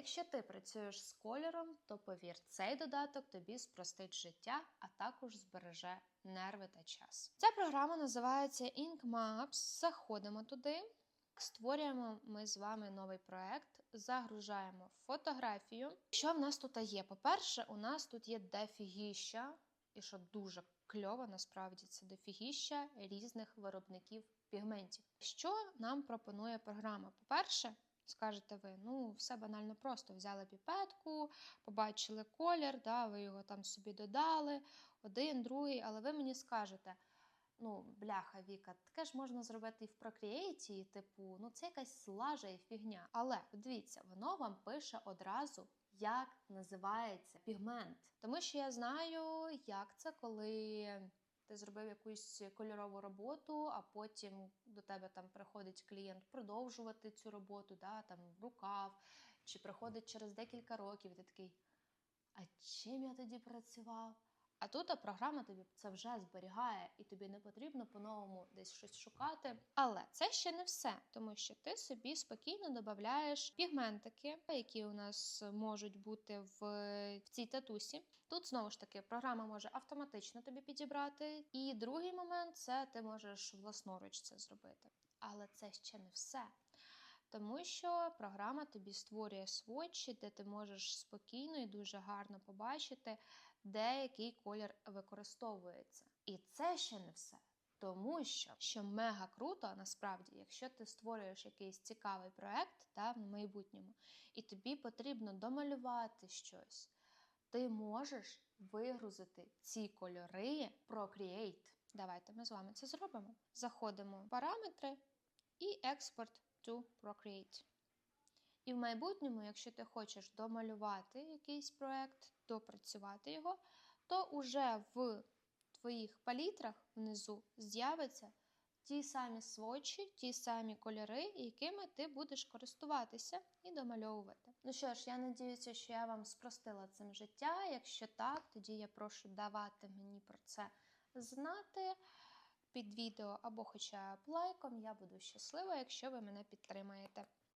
Якщо ти працюєш з кольором, то повір, цей додаток тобі спростить життя, а також збереже нерви та час. Ця програма називається Ink Maps. Заходимо туди. Створюємо ми з вами новий проект, загружаємо фотографію. Що в нас тут є? По-перше, у нас тут є дефігіща, і що дуже кльово, насправді це дефігіща різних виробників пігментів. Що нам пропонує програма? По-перше, скажете ви, ну все банально просто. Взяли піпетку, побачили колір, да, ви його там собі додали, один, другий, але ви мені скажете. Ну, бляха, Віка, таке ж можна зробити і в Procreate, типу, ну це якась лажа і фігня. Але дивіться, воно вам пише одразу, як називається пігмент. Тому що я знаю, як це, коли ти зробив якусь кольорову роботу, а потім до тебе там приходить клієнт продовжувати цю роботу, да, там рукав, чи приходить через декілька років, і ти такий. А чим я тоді працював? А тут програма тобі це вже зберігає, і тобі не потрібно по-новому десь щось шукати. Але це ще не все, тому що ти собі спокійно додаєш пігментики, які у нас можуть бути в, в цій татусі. Тут знову ж таки програма може автоматично тобі підібрати. І другий момент це ти можеш власноруч це зробити. Але це ще не все. Тому що програма тобі створює сводчі, де ти можеш спокійно і дуже гарно побачити, де який колір використовується. І це ще не все. Тому що, що мега круто, насправді, якщо ти створюєш якийсь цікавий проект та, в майбутньому, і тобі потрібно домалювати щось, ти можеш вигрузити ці кольори Procreate. Давайте ми з вами це зробимо. Заходимо в параметри і експорт to Procreate. І в майбутньому, якщо ти хочеш домалювати якийсь проект, допрацювати його, то уже в твоїх палітрах внизу з'являться ті самі сводчі, ті самі кольори, якими ти будеш користуватися і домальовувати. Ну що ж, я надіюся, що я вам спростила цим життя. Якщо так, тоді я прошу давати мені про це знати під відео або хоча б лайком. Я буду щаслива, якщо ви мене підтримаєте.